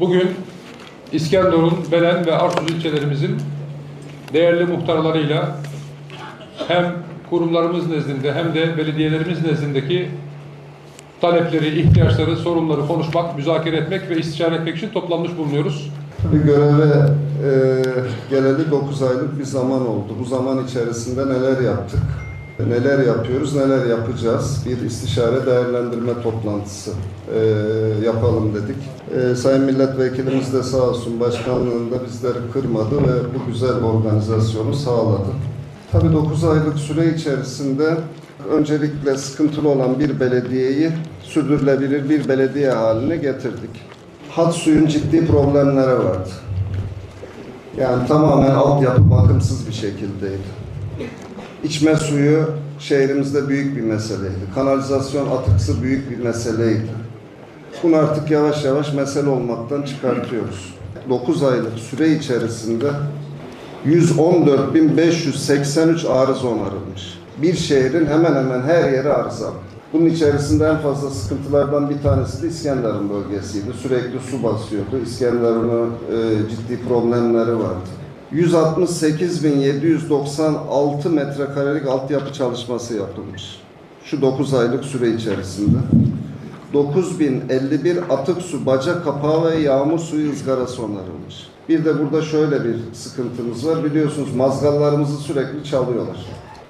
Bugün İskenderun, Belen ve Arsuz ilçelerimizin değerli muhtarlarıyla hem kurumlarımız nezdinde hem de belediyelerimiz nezdindeki talepleri, ihtiyaçları, sorunları konuşmak, müzakere etmek ve istişare etmek için toplanmış bulunuyoruz. Bir göreve e, geleli 9 aylık bir zaman oldu. Bu zaman içerisinde neler yaptık? Neler yapıyoruz, neler yapacağız? Bir istişare değerlendirme toplantısı e, yapalım dedik. E, Sayın Milletvekilimiz de sağ olsun başkanlığında bizleri kırmadı ve bu güzel organizasyonu sağladı. Tabii 9 aylık süre içerisinde öncelikle sıkıntılı olan bir belediyeyi sürdürülebilir bir belediye haline getirdik. Hat suyun ciddi problemleri vardı. Yani tamamen altyapı bakımsız bir şekildeydi. İçme suyu şehrimizde büyük bir meseleydi. Kanalizasyon atıksı büyük bir meseleydi. Bunu artık yavaş yavaş mesele olmaktan çıkartıyoruz. 9 aylık süre içerisinde 114.583 arıza onarılmış. Bir şehrin hemen hemen her yeri arızalı. Bunun içerisinde en fazla sıkıntılardan bir tanesi de İskenderun bölgesiydi. Sürekli su basıyordu. İskenderun'un e, ciddi problemleri vardı. 168.796 metrekarelik altyapı çalışması yapılmış. Şu 9 aylık süre içerisinde. 9051 atık su, baca kapağı ve yağmur suyu ızgarası onarılmış. Bir de burada şöyle bir sıkıntımız var. Biliyorsunuz mazgallarımızı sürekli çalıyorlar.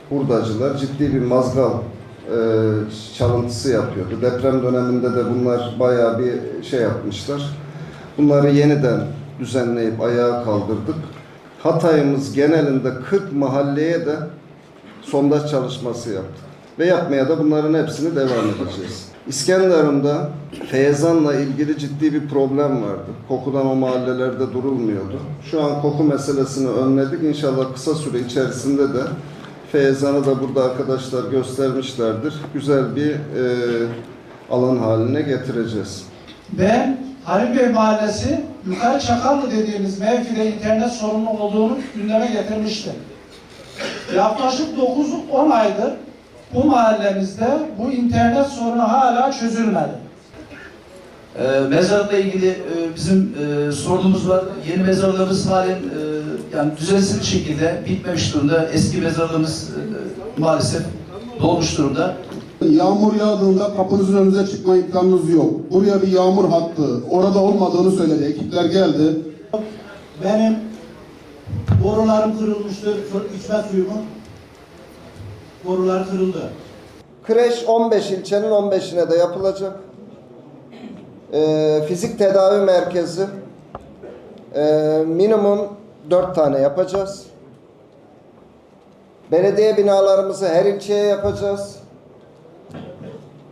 Hurdacılar ciddi bir mazgal e, çalıntısı yapıyordu. Deprem döneminde de bunlar bayağı bir şey yapmışlar. Bunları yeniden düzenleyip ayağa kaldırdık. Hatay'ımız genelinde 40 mahalleye de sondaj çalışması yaptık. Ve yapmaya da bunların hepsini devam edeceğiz. İskenderun'da Feyzan'la ilgili ciddi bir problem vardı. Kokudan o mahallelerde durulmuyordu. Şu an koku meselesini önledik. İnşallah kısa süre içerisinde de Feyzan'ı da burada arkadaşlar göstermişlerdir. Güzel bir e, alan haline getireceğiz. ve Halil Bey Mahallesi Yukarı Çakallı dediğimiz mevkide internet sorunu olduğunu gündeme getirmişti. Yaklaşık 9-10 aydır bu mahallemizde bu internet sorunu hala çözülmedi. Ee, mezarlıkla ilgili e, bizim e, sorunumuz var. Yeni mezarlığımız halen e, yani düzensiz şekilde bitmemiş durumda. Eski mezarlığımız e, maalesef dolmuş durumda. Yağmur yağdığında kapınızın önünüze çıkma imkanınız yok. Buraya bir yağmur hattı orada olmadığını söyledi. Ekipler geldi. Benim borularım kırılmıştır. İçme suyumun borular kırıldı. Kreş 15 ilçenin 15'ine de yapılacak. Ee, fizik tedavi merkezi ee, minimum 4 tane yapacağız. Belediye binalarımızı her ilçeye yapacağız.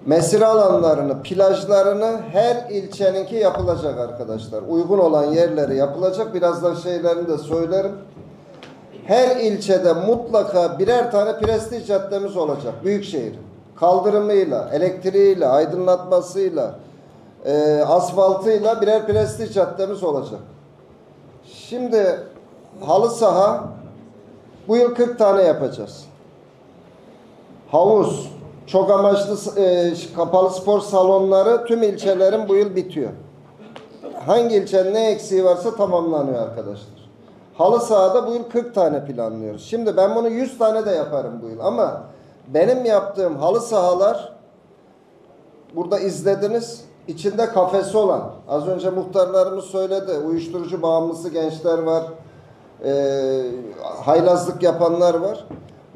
Mesire alanlarını, plajlarını her ilçeninki yapılacak arkadaşlar. Uygun olan yerleri yapılacak. Birazdan şeylerini de söylerim. Her ilçede mutlaka birer tane prestij caddemiz olacak. Büyükşehir. Kaldırımıyla, elektriğiyle, aydınlatmasıyla, e, asfaltıyla birer prestij caddemiz olacak. Şimdi halı saha bu yıl 40 tane yapacağız. Havuz, çok amaçlı e, kapalı spor salonları tüm ilçelerin bu yıl bitiyor. Hangi ilçenin ne eksiği varsa tamamlanıyor arkadaşlar. Halı sahada bu yıl 40 tane planlıyoruz. Şimdi ben bunu 100 tane de yaparım bu yıl ama benim yaptığım halı sahalar burada izlediniz. içinde kafesi olan, az önce muhtarlarımız söyledi, uyuşturucu bağımlısı gençler var, e, haylazlık yapanlar var.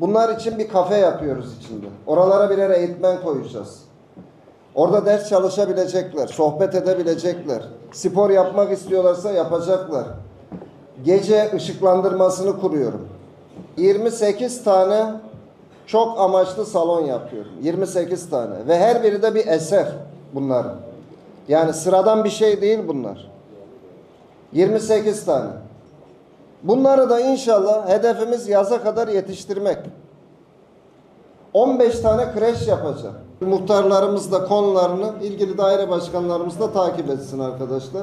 Bunlar için bir kafe yapıyoruz içinde. Oralara birer eğitmen koyacağız. Orada ders çalışabilecekler, sohbet edebilecekler. Spor yapmak istiyorlarsa yapacaklar. Gece ışıklandırmasını kuruyorum. 28 tane çok amaçlı salon yapıyorum. 28 tane. Ve her biri de bir eser bunların. Yani sıradan bir şey değil bunlar. 28 tane. Bunları da inşallah hedefimiz yaza kadar yetiştirmek. 15 tane kreş yapacağım. Muhtarlarımız da konularını ilgili daire başkanlarımız da takip etsin arkadaşlar.